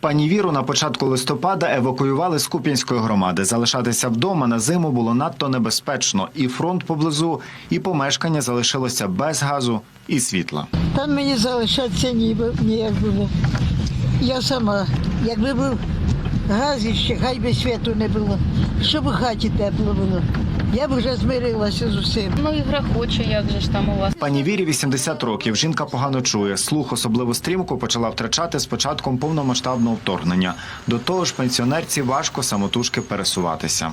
Пані Віру на початку листопада евакуювали з Куп'янської громади. Залишатися вдома на зиму було надто небезпечно. І фронт поблизу, і помешкання залишилося без газу і світла. Там мені залишатися ніби ніяк було. Я сама, якби був газ іще, хай би світу не було, щоб у хаті тепло було. Я б вже змирилася з усім. Ну і грохоче, як же ж там у вас. Пані Вірі 80 років. Жінка погано чує. Слух особливо стрімко почала втрачати з початком повномасштабного вторгнення. До того ж, пенсіонерці важко самотужки пересуватися.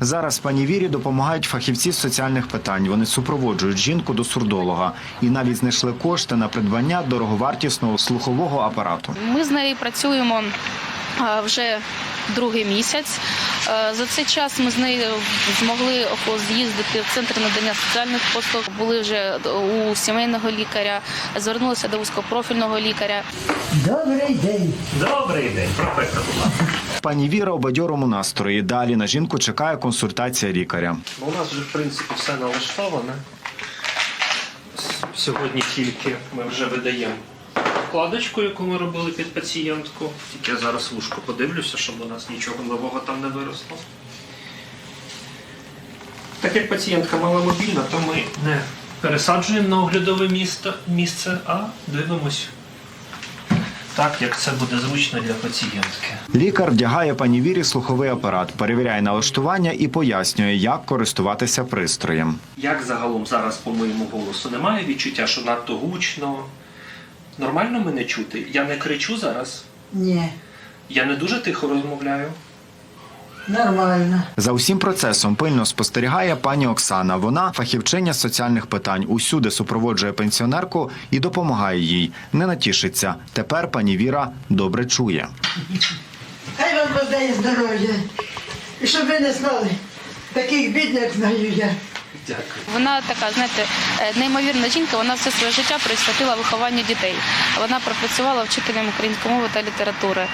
Зараз пані Вірі допомагають фахівці з соціальних питань. Вони супроводжують жінку до сурдолога і навіть знайшли кошти на придбання дороговартісного слухового апарату. Ми з нею працюємо вже другий місяць. Е, За цей час ми з нею змогли з'їздити в центр надання соціальних послуг. Були вже у сімейного лікаря, звернулися до вузькопрофільного лікаря. Добрий день. Добрий день, професор. Пані Віра у бадьорому настрої. Далі на жінку чекає консультація лікаря. Ну, У нас вже в принципі все налаштоване. Сьогодні тільки ми вже видаємо вкладочку, яку ми робили під пацієнтку. Тільки я зараз вушко подивлюся, щоб у нас нічого нового там не виросло. Так як пацієнтка маломобільна, то ми не пересаджуємо на оглядове місто, місце, а дивимось так, як це буде зручно для пацієнтки. Лікар вдягає пані Вірі слуховий апарат, перевіряє налаштування і пояснює, як користуватися пристроєм. Як загалом зараз по моєму голосу? Немає відчуття, що надто гучно. Нормально мене чути? Я не кричу зараз. Ні, Я не дуже тихо розмовляю. нормально. За усім процесом пильно спостерігає пані Оксана. Вона фахівчиня з соціальних питань. Усюди супроводжує пенсіонерку і допомагає їй. Не натішиться. Тепер пані Віра добре чує. Хай вам роздає здоров'я. І щоб ви не знали, таких бідних знаю я. Дякую. Вона така, знаєте, е, неймовірна жінка. Вона все своє життя присвятила вихованню дітей. Вона пропрацювала вчителем української мови та літератури.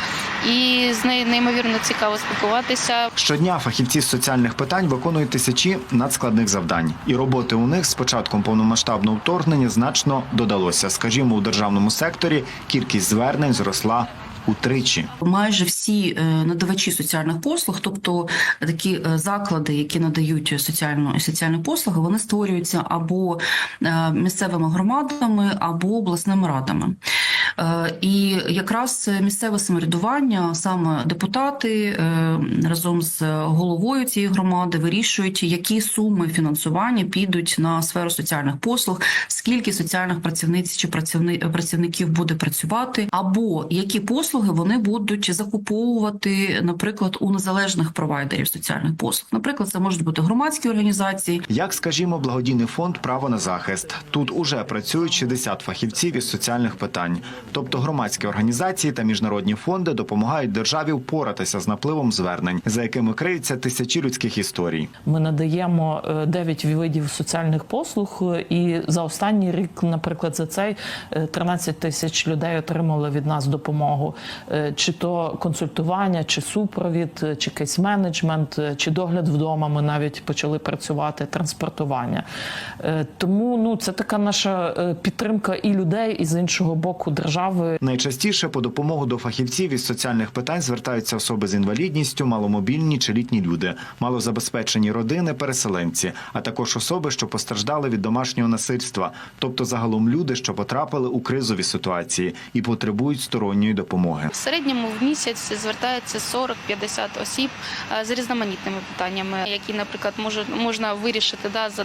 І з нею неймовірно цікаво спілкуватися. Щодня фахівці з соціальних питань виконують тисячі надскладних завдань, і роботи у них з початком повномасштабного вторгнення значно додалося. Скажімо, у державному секторі кількість звернень зросла утричі. Майже всі е, надавачі соціальних послуг, тобто такі е, заклади, які надають соціальну соціальні послуги, вони створюються або е, місцевими громадами, або обласними радами. Е, І якраз місцеве самоврядування, саме депутати е, разом з головою цієї громади вирішують, які суми фінансування підуть на сферу соціальних послуг, скільки соціальних працівниць чи працівни- працівників буде працювати, або які послуги вони будуть закуповувати, наприклад, у незалежних провайдерів соціальних послуг. Наприклад, це можуть бути громадські організації, Як скажімо, благодійний фонд Право на захист. Тут уже працюють 60 фахівців із соціальних питань. Тобто громадські організації та міжнародні фонди допомагають державі впоратися з напливом звернень, за якими криються тисячі людських історій. Ми надаємо е, 9 видів соціальних послуг, е, і за останній рік, наприклад, за цей е, 13 тисяч людей отримали від нас допомогу, Е, чи то консультування, чи супровід, е, чи кейс-менеджмент, е, чи догляд вдома. Ми навіть почали працювати, транспортування. Е, Тому ну це така наша е, підтримка і людей, і з іншого боку держави. Найчастіше по допомогу до фахівців із соціальних питань звертаються особи з інвалідністю, маломобільні чи літні люди, малозабезпечені родини, переселенці, а також особи, що постраждали від домашнього насильства, тобто загалом люди, що потрапили у кризові ситуації і потребують сторонньої допомоги. В середньому в місяць звертається 40-50 осіб е, з різноманітними питаннями, які, наприклад, може, можна вирішити да, за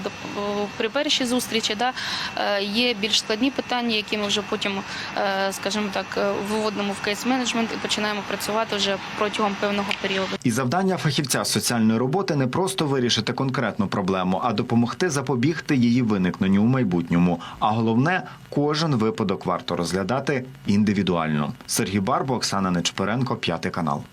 при першій зустрічі. Да, Е, є більш складні питання, які ми вже потім, е, скажімо так, е, виводимо в кейс-менеджмент і починаємо працювати вже протягом певного періоду. І завдання фахівця соціальної роботи не просто вирішити конкретну проблему, а допомогти запобігти її виникненню у майбутньому. А головне, кожен випадок варто розглядати індивідуально. Сергій Барбо, Оксана Нечперенко, п'ятий канал.